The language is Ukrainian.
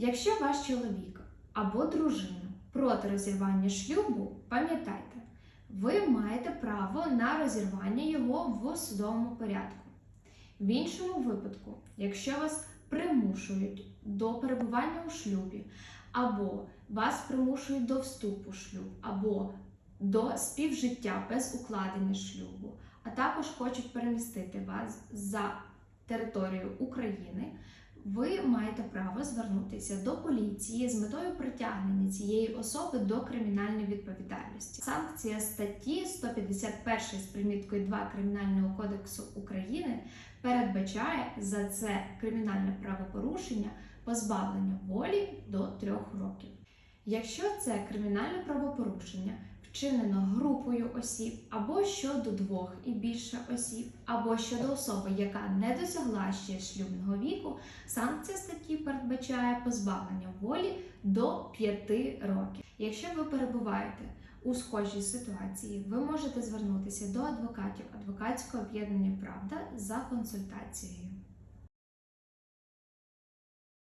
Якщо ваш чоловік або дружина проти розірвання шлюбу, пам'ятайте, ви маєте право на розірвання його в судовому порядку. В іншому випадку, якщо вас примушують до перебування у шлюбі, або вас примушують до вступу в шлюб, або до співжиття без укладення шлюбу, а також хочуть перемістити вас за територію України, ви маєте право звернутися до поліції з метою притягнення цієї особи до кримінальної відповідальності. Санкція статті 151 з приміткою 2 Кримінального кодексу України передбачає за це кримінальне правопорушення позбавлення волі до трьох років. Якщо це кримінальне правопорушення вчинено групою осіб, або щодо двох і більше осіб, або щодо особи, яка не досягла ще шлюбного віку, санкція статті передбачає позбавлення волі до 5 років. Якщо ви перебуваєте у схожій ситуації, ви можете звернутися до адвокатів адвокатського об'єднання Правда за консультацією.